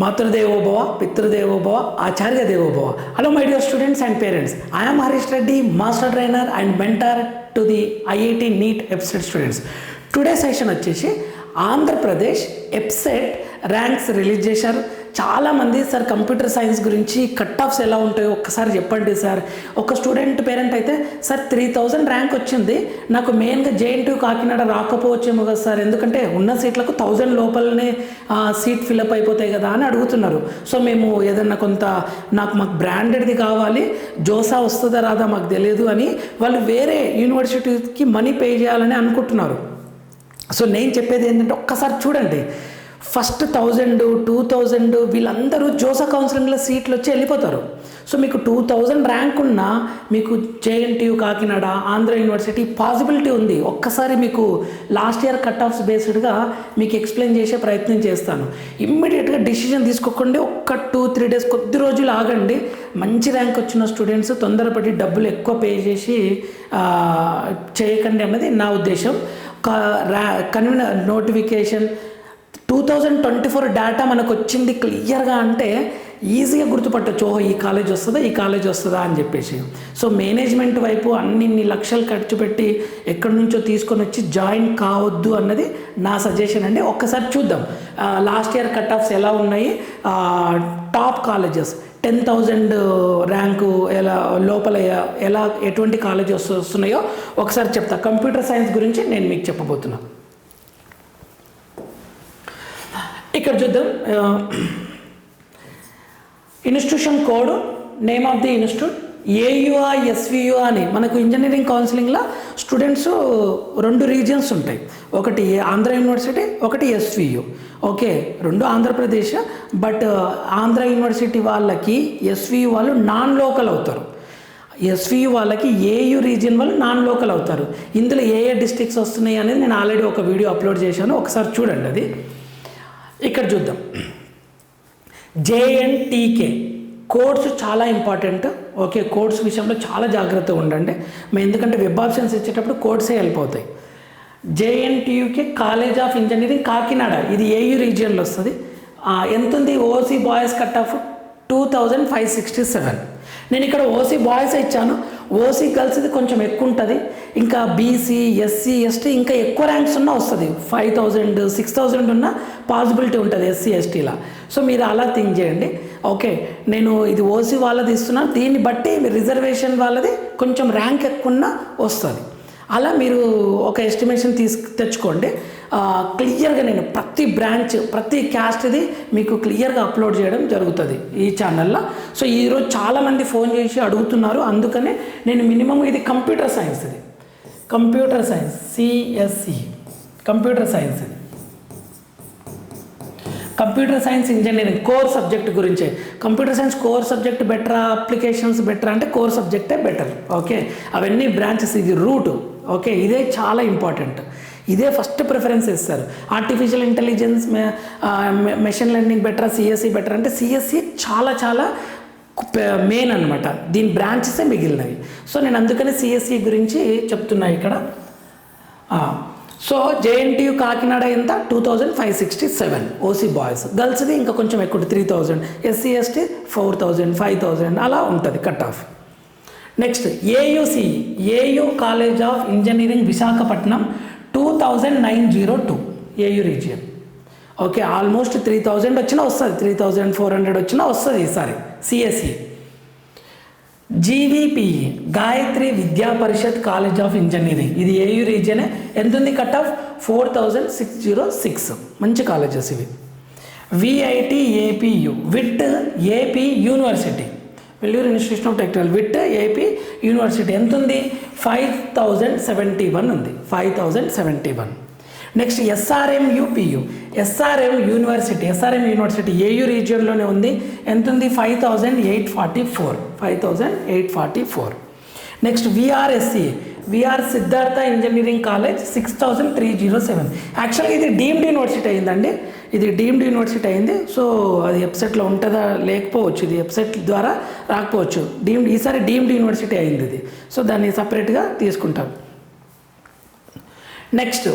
మాతృదేవోభవ పితృదేవోభవ ఆచార్య దేవోభవ. Hello my dear students and parents I'm Harish Reddy master trainer and mentor to the IIT NEET EAPCET students today session వచ్చేసి Andhra Pradesh EAPCET ranks release చేశారు చాలామంది sir computer science గురించి cut offs ఎలా ఉంటాయో ఒక్కసారి చెప్పండి సార్. ఒక స్టూడెంట్ పేరెంట్ అయితే సార్ త్రీ థౌజండ్ ర్యాంక్ వచ్చింది. నాకు మెయిన్గా జేఎన్టీ కాకినాడ రాకపోవచ్చేమో కదా సార్. ఎందుకంటే ఉన్న సీట్లకు థౌజండ్ లోపలనే సీట్ ఫిల్అప్ అయిపోతాయి కదా అని అడుగుతున్నారు. సో మేము ఏదన్నా కొంత నాకు మాకు బ్రాండెడ్ది కావాలి. జోసా వస్తుందా రాదా మాకు తెలియదు అని వాళ్ళు వేరే యూనివర్సిటీకి మనీ పే చేయాలని అనుకుంటున్నారు. సో నేను చెప్పేది ఏంటంటే ఒక్కసారి చూడండి. ఫస్ట్ థౌజండ్ టూ థౌజండ్ వీళ్ళందరూ జోసా కౌన్సిలింగ్లో సీట్లు వచ్చి వెళ్ళిపోతారు. సో మీకు టూ థౌజండ్ ర్యాంక్ ఉన్నా మీకు JNTU Kakinada Andhra university possibility ఉంది. ఒక్కసారి మీకు లాస్ట్ ఇయర్ కట్ ఆఫ్స్ బేస్డ్గా మీకు ఎక్స్ప్లెయిన్ చేసే ప్రయత్నం చేస్తాను. ఇమ్మీడియట్గా డిసిజన్ తీసుకోకండి. ఒక్క టూ త్రీ డేస్ కొద్ది రోజులు ఆగండి. మంచి ర్యాంక్ వచ్చిన స్టూడెంట్స్ తొందరపడి డబ్బులు ఎక్కువ పే చేసి చేయకండి అన్నది నా ఉద్దేశం. Convenor notification two thousand twenty four data మనకు వచ్చింది క్లియర్గా అంటే ఈజీగా గుర్తుపట్టచ్చు. ఓహో ఈ కాలేజ్ వస్తుందా? ఈ కాలేజ్ వస్తుందా? అని చెప్పేసి. సో మేనేజ్మెంట్ వైపు అన్నిన్ని లక్షలు ఖర్చు పెట్టి ఎక్కడి నుంచో తీసుకొని వచ్చి జాయిన్ కావద్దు అన్నది నా సజెషన్ అండి. ఒక్కసారి చూద్దాం. లాస్ట్ ఇయర్ కట్ ఆఫ్స్ ఎలా ఉన్నాయి? Top colleges ten thousand rank ఎలా లోపల ఎలా ఎటువంటి కాలేజెస్ వస్తున్నాయో ఒకసారి చెప్తా. కంప్యూటర్ సైన్స్ గురించి నేను మీకు చెప్పబోతున్నా. ఇక్కడ చూద్దాం. Institution code name of the institute AU SVU అని. మనకు ఇంజనీరింగ్ కౌన్సిలింగ్లో స్టూడెంట్స్ రెండు రీజియన్స్ ఉంటాయి. ఒకటి ఆంధ్ర యూనివర్సిటీ ఒకటి ఎస్వియు ఓకే రెండు ఆంధ్రప్రదేశ్ బట్ ఆంధ్ర యూనివర్సిటీ వాళ్ళకి ఎస్వియు వాళ్ళు నాన్ లోకల్ అవుతారు. ఎస్వియు వాళ్ళకి ఏయు రీజియన్ వాళ్ళు నాన్ లోకల్ అవుతారు. ఇందులో ఏ ఏ డిస్ట్రిక్ట్స్ వస్తున్నాయి అనేది నేను ఆల్రెడీ ఒక వీడియో అప్లోడ్ చేశాను. ఒకసారి చూడండి అది. ఇక్కడ చూద్దాం. జేఎన్టీకే కోడ్స్ చాలా ఇంపార్టెంట్ ఓకే కోడ్స్ విషయంలో చాలా జాగ్రత్తగా ఉండండి. మేము ఎందుకంటే వెబ్ ఆప్షన్స్ ఇచ్చేటప్పుడు కోడ్సే వెళ్ళిపోతాయి JNTUK college of engineering Kakinada. ఇది ఏయు రీజియన్లో వస్తుంది. ఎంత ఉంది OC boys cut off two thousand five sixty seven నేను ఇక్కడ ఓసీ బాయ్స్ ఇచ్చాను. ఓసీ గర్ల్స్ది కొంచెం ఎక్కువ ఉంటుంది. ఇంకా బీసీ ఎస్సీ ఎస్టీ ఇంకా ఎక్కువ ర్యాంక్స్ ఉన్నా వస్తుంది. ఫైవ్ థౌజండ్ సిక్స్ థౌజండ్ ఉన్న పాసిబిలిటీ ఉంటుంది ఎస్సీ ఎస్టీలా సో మీరు అలా థింక్ చేయండి. ఓకే నేను ఇది ఓసీ వాళ్ళది ఇస్తున్నాను దీన్ని బట్టి రిజర్వేషన్ వాళ్ళది కొంచెం ర్యాంక్ ఎక్కువన్నా వస్తుంది. అలా మీరు ఒక ఎస్టిమేషన్ తీసు తెచ్చుకోండి. క్లియర్గా నేను ప్రతి బ్రాంచ్ ప్రతి క్యాస్ట్ది మీకు క్లియర్గా అప్లోడ్ చేయడం జరుగుతుంది ఈ ఛానల్లో సో ఈరోజు చాలామంది ఫోన్ చేసి అడుగుతున్నారు. అందుకనే నేను మినిమం ఇది కంప్యూటర్ సైన్స్ ఇది computer science CSE computer science ఇది. Computer science engineering core subject గురించే. కంప్యూటర్ సైన్స్ కోర్ సబ్జెక్ట్ బెటరా అప్లికేషన్స్ బెటరా? అంటే కోర్ సబ్జెక్టే బెటర్. ఓకే? అవన్నీ బ్రాంచెస్ ఇది రూట్. ఓకే? ఇదే చాలా ఇంపార్టెంట్. ఇదే ఫస్ట్ ప్రిఫరెన్స్ ఇస్తారు. ఆర్టిఫిషియల్ ఇంటెలిజెన్స్ మెషిన్ లెర్నింగ్ బెటరా సిఎస్సి బెటర్? అంటే సిఎస్సి చాలా చాలా మెయిన్ అనమాట దీని బ్రాంచెసే మిగిలినవి. సో నేను అందుకని సిఎస్సి గురించి చెప్తున్నా ఇక్కడ. సో జేఎన్టీయు కాకినాడ ఎంత? Two thousand five sixty seven OC boys గర్ల్స్ది ఇంకా కొంచెం ఎక్కువ three thousand SC ST four thousand five thousand అలా ఉంటుంది cut off next AUC AU college of engineering Visakhapatnam two thousand nine zero two AU region okay almost three thousand వచ్చినా వస్తుంది. Three thousand four hundred వచ్చినా వస్తుంది ఈసారి CSE GVPE Gayatri Vidya Parishad college of engineering ఇది AU రీజియనే ఎంత ఉంది cut off four thousand six zero six మంచి కాలేజెస్ ఇవి. VIT APU VIT AP university Vellore institution of technology VIT AP university ఎంత ఉంది ఫైవ్ థౌజండ్ సెవెంటీ వన్ ఉంది. Five thousand seventy one next SRM యూపీయు SRM university SRM university AU రీజియన్లోనే ఉంది? ఎంత ఉంది? Five thousand eight forty four five thousand eight forty four next VRSEC VR Siddhartha engineering college six thousand three zero seven యాక్చువల్గా ఇది deemed university అయిందండి. ఇది deemed university అయింది. So అది వెబ్సైట్లో ఉంటుందా? లేకపోవచ్చు. ఇది వెబ్సైట్ ద్వారా రాకపోవచ్చు. డీమ్డ్ ఈసారి డీమ్డ్ యూనివర్సిటీ అయింది ఇది. సో దాన్ని సపరేట్గా తీసుకుంటాం. Next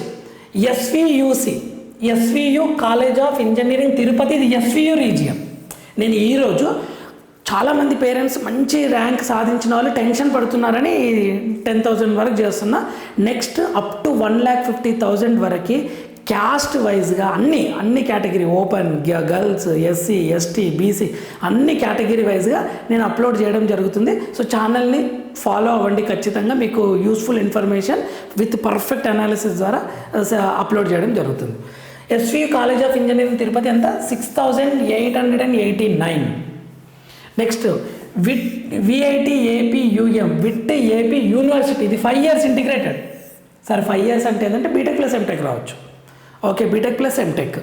SVUCE SVU college of engineering Tirupati ఇది ఎస్వియు రీజియన్ నేను ఈరోజు చాలామంది పేరెంట్స్ మంచి ర్యాంక్ సాధించిన వాళ్ళు టెన్షన్ పడుతున్నారని టెన్ థౌజండ్ వరకు చేస్తున్నా. Next up to one lakh fifty thousand వరకు క్యాస్ట్ వైజ్గా అన్ని అన్ని category open girls SC ST BC అన్ని కేటగిరీ వైజ్గా నేను అప్లోడ్ చేయడం జరుగుతుంది. సో ఛానల్ని ఫాలో అవ్వండి ఖచ్చితంగా. మీకు useful information with perfect analysis ద్వారా అప్లోడ్ చేయడం జరుగుతుంది. SV college of engineering Tirupati ఎంత? Six thousand eight hundred and eighty nine. Next VIT VIT AP UM VIT AP university. ఇది ఫైవ్ ఇయర్స్ ఇంటిగ్రేటెడ్. సరే ఫైవ్ ఇయర్స్ అంటే ఏంటంటే BTech plus MTech రావచ్చు. Okay BTech plus MTech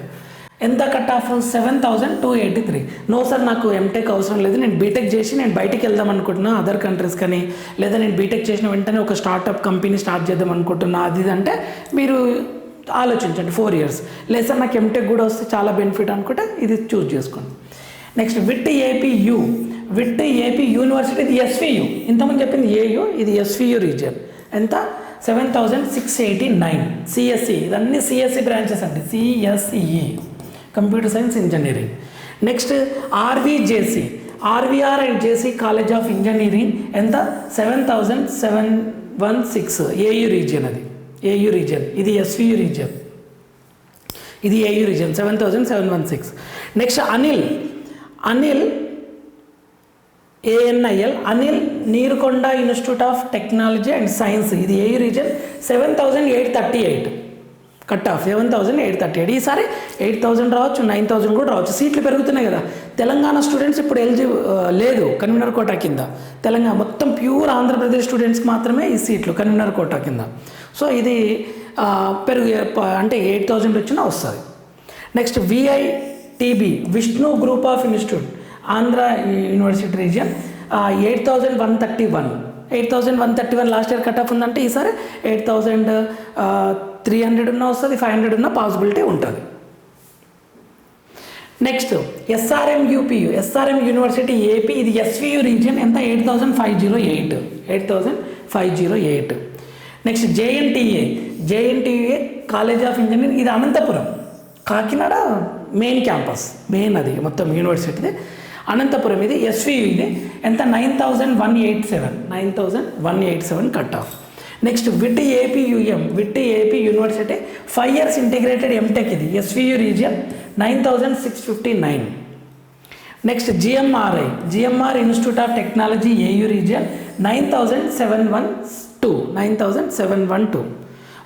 ఎంత cut off? Seven thousand two eighty three no sir నాకు MTech అవసరం లేదు. నేను బీటెక్ చేసి నేను బయటికి వెళ్దాం అనుకుంటున్నా అదర్ కంట్రీస్ కానీ. లేదా నేను బీటెక్ చేసిన వెంటనే ఒక స్టార్టప్ కంపెనీ స్టార్ట్ చేద్దాం అనుకుంటున్నా అది ఇది అంటే మీరు ఆలోచించండి ఫోర్ ఇయర్స్ లేదు సార్ నాకు ఎంటెక్ కూడా వస్తే చాలా బెనిఫిట్ అనుకుంటే ఇది చూస్ చేసుకోండి. Next VIT APU VIT AP university ఇది ఎస్వియు ఇంతకుముందు చెప్పింది ఏయు ఇది ఎస్వియు రీజియన్ ఎంత? Seven thousand six eighty nine CSE ఇదన్నీ సిఎస్సి బ్రాంచెస్ అండి. CSE computer science engineering next RVJC RVR and JC college of engineering ఎంత seven thousand seven one six AU region అది. AU region ఇది SVU region ఇది AU region seven thousand seven one six next Anil Anil A N I L Anil Nerukonda institute of technology and science ఇది A region seven thousand eight thirty eight cut off seven thousand eight thirty eight ఈసారి eight thousand రావచ్చు nine thousand కూడా రావచ్చు. సీట్లు పెరుగుతున్నాయి కదా. Telangana students ఇప్పుడు ఎలిజి లేదు కన్వీనర్ కోటా కింద. తెలంగాణ మొత్తం ప్యూర్ ఆంధ్రప్రదేశ్ స్టూడెంట్స్కి మాత్రమే ఈ సీట్లు కన్వీనర్ కోటా కింద. సో ఇది పెరుగు అంటే ఎయిట్ థౌజండ్ వచ్చినా వస్తుంది. Next VITB Vishnu group of institute Andhra university region eight thousand one thirty one. Eight thousand one thirty one last year cut off ఉందంటే ఈసారి ఎయిట్ థౌజండ్ త్రీ హండ్రెడ్ ఉన్న వస్తుంది ఫైవ్ హండ్రెడ్ ఉన్న possibility ఉంటుంది. Next SRM యూపీయు SRM university AP ఇది SVU region ఎంత? Eight thousand five zero eight. Eight thousand five zero eight. Next JNTA JNTA college of engineering ఇది Anantapur. Kakinada main campus main అది మొత్తం యూనివర్సిటీది అనంతపురం ఇది SVU ఇది. ఎంత? Nine thousand one eight seven. Nine thousand one eight seven cut off next VIT AP UM VIT AP university five years integrated MTech ఇది SVU region nine thousand six fifty nine next GMRI GMR institute of technology AU region nine thousand seven one two nine thousand seven one two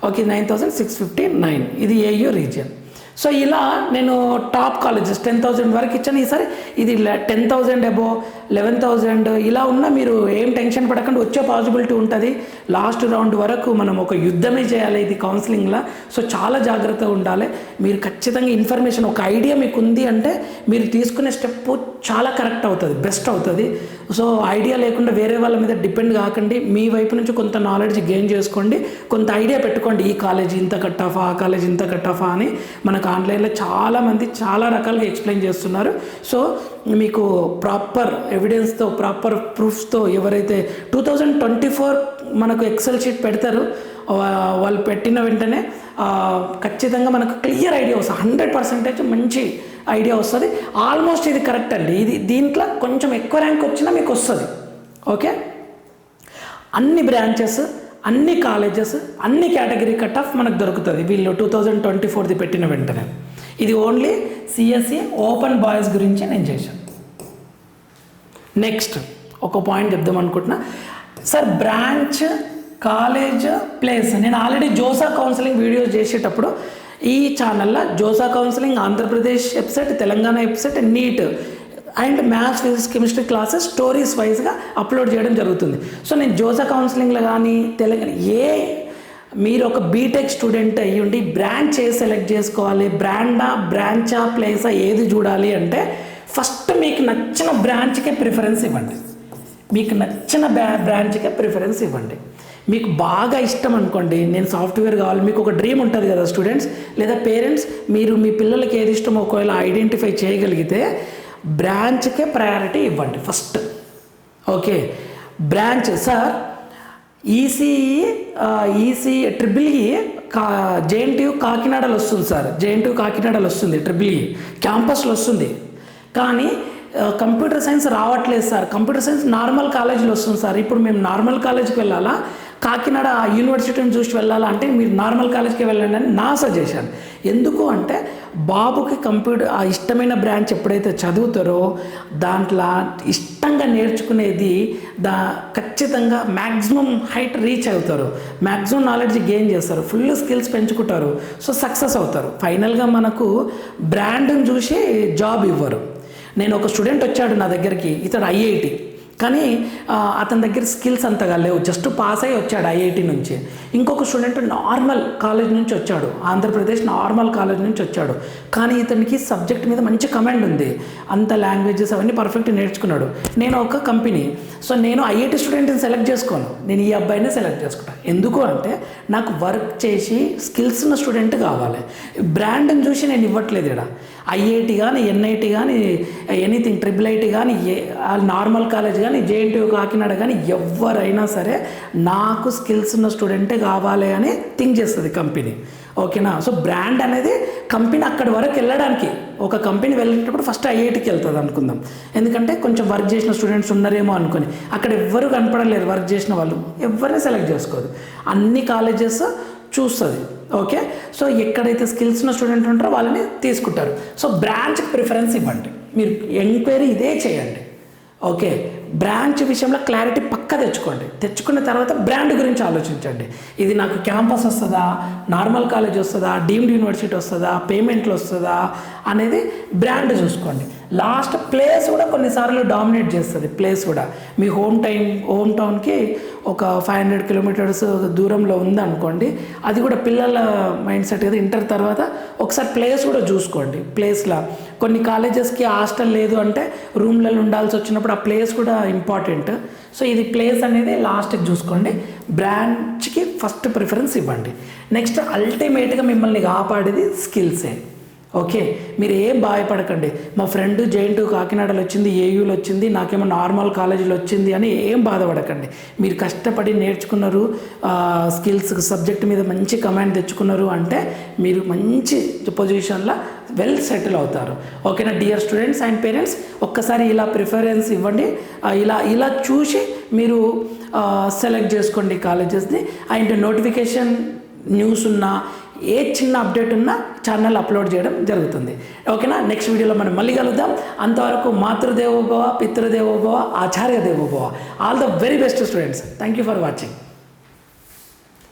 okay nine thousand six fifty nine ఇది AU region so ఇలా నేను top colleges ten thousand వరకు ఇచ్చాను. ఈసారి ఇది ten thousand అబో eleven thousand ఇలా ఉన్నా మీరు ఏం టెన్షన్ పడకుండా. వచ్చే పాసిబిలిటీ ఉంటుంది. లాస్ట్ రౌండ్ వరకు మనం ఒక యుద్ధమే చేయాలి ఇది కౌన్సిలింగ్లో సో చాలా జాగ్రత్తగా ఉండాలి. మీరు ఖచ్చితంగా ఇన్ఫర్మేషన్ ఒక ఐడియా మీకు ఉంది అంటే మీరు తీసుకునే స్టెప్ చాలా కరెక్ట్ అవుతుంది బెస్ట్ అవుతుంది. సో ఐడియా లేకుండా వేరే వాళ్ళ మీద డిపెండ్ కాకండి. మీ వైపు నుంచి కొంత నాలెడ్జ్ గెయిన్ చేసుకోండి. కొంత ఐడియా పెట్టుకోండి. ఈ కాలేజ్ ఇంత కట్ ఆ కాలేజ్ ఇంత కట్ అని మనకు ఆన్లైన్లో చాలామంది చాలా రకాలుగా ఎక్స్ప్లెయిన్ చేస్తున్నారు. సో మీకు ప్రాపర్ ఎవిడెన్స్తో ప్రాపర్ ప్రూఫ్స్తో ఎవరైతే టూ థౌజండ్ ట్వంటీ ఫోర్ మనకు ఎక్సెల్ షీట్ పెడతారు వాళ్ళు పెట్టిన వెంటనే ఖచ్చితంగా మనకు క్లియర్ ఐడియా వస్తుంది. హండ్రెడ్ పర్సెంటేజ్ మంచి ఐడియా వస్తుంది. ఆల్మోస్ట్ ఇది కరెక్ట్ అండి. ఇది దీంట్లో కొంచెం ఎక్కువ ర్యాంక్ వచ్చినా మీకు వస్తుంది. ఓకే అన్ని బ్రాంచెస్ అన్ని కాలేజెస్ అన్ని కేటగిరీ కట్ ఆఫ్ మనకు దొరుకుతుంది. వీళ్ళు టూ థౌజండ్ ట్వంటీ ఫోర్ది పెట్టిన వెంటనే. ఇది ఓన్లీ సిఎస్సి ఓపెన్ బాయ్స్ గురించి నేను చేశాను. నెక్స్ట్ ఒక పాయింట్ చెప్దాం అనుకుంటున్నా. సార్ బ్రాంచ్ కాలేజ్ ప్లేస్ నేను ఆల్రెడీ జోసా కౌన్సిలింగ్ వీడియోస్ చేసేటప్పుడు ఈ ఛానల్లో JoSAA counselling Andhra Pradesh website Telangana website NEET and maths physics chemistry classes stories వైజ్గా అప్లోడ్ చేయడం జరుగుతుంది. సో నేను జోసా కౌన్సిలింగ్లో కానీ తెలంగాణ ఏ మీరు ఒక బీటెక్ స్టూడెంట్ అయ్యుండి బ్రాంచ్ ఏ సెలెక్ట్ చేసుకోవాలి బ్రాండా బ్రాంచా ప్లేసా ఏది చూడాలి అంటే ఫస్ట్ మీకు నచ్చిన బ్రాంచ్కే ప్రిఫరెన్స్ ఇవ్వండి. మీకు నచ్చిన బ్రాంచ్కే ప్రిఫరెన్స్ ఇవ్వండి. మీకు బాగా ఇష్టం అనుకోండి నేను సాఫ్ట్వేర్ కావాలి మీకు ఒక డ్రీమ్ ఉంటుంది కదా స్టూడెంట్స్ లేదా పేరెంట్స్ మీరు మీ పిల్లలకి ఏది ఇష్టమో ఒకవేళ ఐడెంటిఫై చేయగలిగితే బ్రాంచ్కే ప్రయారిటీ ఇవ్వండి first okay branch sir ECE EC triple E కా జేఎన్టీయు కాకినాడలో వస్తుంది సార్ జేఎన్టీయు కాకినాడలో వస్తుంది ట్రిపుల్ ఈ క్యాంపస్లో వస్తుంది. కానీ కంప్యూటర్ సైన్స్ రావట్లేదు సార్ కంప్యూటర్ సైన్స్ నార్మల్ కాలేజీలో వస్తుంది సార్ ఇప్పుడు మేము నార్మల్ కాలేజ్కి వెళ్ళాలా? కాకినాడ యూనివర్సిటీని చూసి వెళ్ళాలంటే మీరు నార్మల్ కాలేజ్కి వెళ్ళండి అని నా సజెషన్. ఎందుకు అంటే బాబుకి కంప్యూటర్ ఆ ఇష్టమైన బ్రాంచ్ ఎప్పుడైతే చదువుతారో దాంట్లో ఇష్టంగా నేర్చుకునేది దా ఖచ్చితంగా మ్యాక్సిమం హైట్ రీచ్ అవుతారు. మ్యాక్సిమం నాలెడ్జ్ గెయిన్ చేస్తారు. ఫుల్ స్కిల్స్ పెంచుకుంటారు. సో సక్సెస్ అవుతారు. ఫైనల్గా మనకు బ్రాండ్ని చూసి జాబ్ ఇవ్వరు. నేను ఒక స్టూడెంట్ వచ్చాడు నా దగ్గరికి. ఇతడు ఐఐటి. కానీ అతని దగ్గర స్కిల్స్ అంతగా లేవు. జస్ట్ పాస్ అయ్యి వచ్చాడు ఐఐటి నుంచి. ఇంకొక స్టూడెంట్ నార్మల్ కాలేజ్ నుంచి వచ్చాడు. ఆంధ్రప్రదేశ్ నార్మల్ కాలేజ్ నుంచి వచ్చాడు. కానీ ఇతనికి సబ్జెక్ట్ మీద మంచి కమాండ్ ఉంది. అంత లాంగ్వేజెస్ అవన్నీ పర్ఫెక్ట్ నేర్చుకున్నాడు. నేను ఒక కంపెనీ. సో నేను ఐఐటి స్టూడెంట్ని సెలెక్ట్ చేసుకోను. నేను ఈ అబ్బాయిని సెలెక్ట్ చేసుకుంటాను ఎందుకు అంటే నాకు వర్క్ చేసి స్కిల్స్ ఉన్న స్టూడెంట్ కావాలి. బ్రాండ్ని చూసి నేను ఇవ్వట్లేదు ఇక్కడ ఐఐటి కానీ ఎన్ఐటి కానీ ఎనీథింగ్ ట్రిపుల్ ఐటి కానీ ఏ నార్మల్ కాలేజ్ కానీ జేఎన్టీ కాకినాడ కానీ ఎవరైనా సరే నాకు స్కిల్స్ ఉన్న స్టూడెంటే కావాలి అని థింక్ చేస్తుంది కంపెనీ ఓకేనా సో బ్రాండ్ అనేది కంపెనీ అక్కడి వరకు వెళ్ళడానికి ఒక కంపెనీ వెళ్ళేటప్పుడు ఫస్ట్ ఐఐటికి వెళ్తుంది అనుకుందాం. ఎందుకంటే కొంచెం వర్క్ చేసిన స్టూడెంట్స్ ఉన్నారేమో అనుకొని అక్కడ ఎవ్వరు కనపడలేరు వర్క్ చేసిన వాళ్ళు ఎవరిని సెలెక్ట్ చేసుకోదు. అన్ని కాలేజెస్ చూస్తుంది. ఓకే? సో ఎక్కడైతే స్కిల్స్ ఉన్న స్టూడెంట్ ఉంటారో వాళ్ళని తీసుకుంటారు. సో బ్రాంచ్కి ప్రిఫరెన్స్ ఇవ్వండి. మీరు ఎంక్వైరీ ఇదే చేయండి. ఓకే? బ్రాంచ్ విషయంలో క్లారిటీ పక్క తెచ్చుకోండి. తెచ్చుకున్న తర్వాత బ్రాండ్ గురించి ఆలోచించండి. ఇది నాకు క్యాంపస్ వస్తుందా? నార్మల్ కాలేజ్ వస్తుందా? డీమ్డ్ యూనివర్సిటీ వస్తుందా? పేమెంట్లు వస్తుందా? అనేది బ్రాండ్ చూసుకోండి. లాస్ట్ ప్లేస్ కూడా కొన్నిసార్లు డామినేట్ చేస్తుంది. ప్లేస్ కూడా. మీ హోమ్ టైం హోమ్ టౌన్కి ఒక ఫైవ్ హండ్రెడ్ కిలోమీటర్స్ దూరంలో ఉందనుకోండి అది కూడా పిల్లల మైండ్ సెట్ కదా. ఇంటర్ తర్వాత ఒకసారి ప్లేస్ కూడా చూసుకోండి. ప్లేస్లో. కొన్ని కాలేజెస్కి హాస్టల్ లేదు అంటే రూమ్లలో ఉండాల్సి వచ్చినప్పుడు ఆ ప్లేస్ కూడా ఇంపార్టెంట్. సో ఇది ప్లేస్ అనేది లాస్ట్కి చూసుకోండి. బ్రాంచ్కి ఫస్ట్ ప్రిఫరెన్స్ ఇవ్వండి. నెక్స్ట్ అల్టిమేట్గా మిమ్మల్ని కాపాడేది స్కిల్సే. ఓకే మీరు ఏం బాధపడకండి మా ఫ్రెండ్ జైంటు కాకినాడలో వచ్చింది ఏయూలో వచ్చింది నాకేమో నార్మల్ కాలేజీలో వచ్చింది అని ఏం బాధపడకండి. మీరు కష్టపడి నేర్చుకున్నారు స్కిల్స్ సబ్జెక్ట్ మీద మంచి కమాండ్ తెచ్చుకున్నారు అంటే మీరు మంచి పొజిషన్లో వెల్ సెటిల్ అవుతారు. ఓకేనా డియర్ స్టూడెంట్స్ అండ్ పేరెంట్స్? ఒక్కసారి ఇలా ప్రిఫరెన్స్ ఇవ్వండి. ఇలా ఇలా చూసి మీరు సెలెక్ట్ చేసుకోండి కాలేజెస్ని. అండ్ నోటిఫికేషన్ న్యూస్ ఉన్నా ఏ చిన్న అప్డేట్ ఉన్నా ఛానల్ అప్లోడ్ చేయడం జరుగుతుంది. ఓకేనా? నెక్స్ట్ వీడియోలో మనం మళ్ళీ కలుద్దాం. అంతవరకు మాతృదేవోభవ పితృదేవోభవ ఆచార్య దేవోభవ all the very best students thank you for watching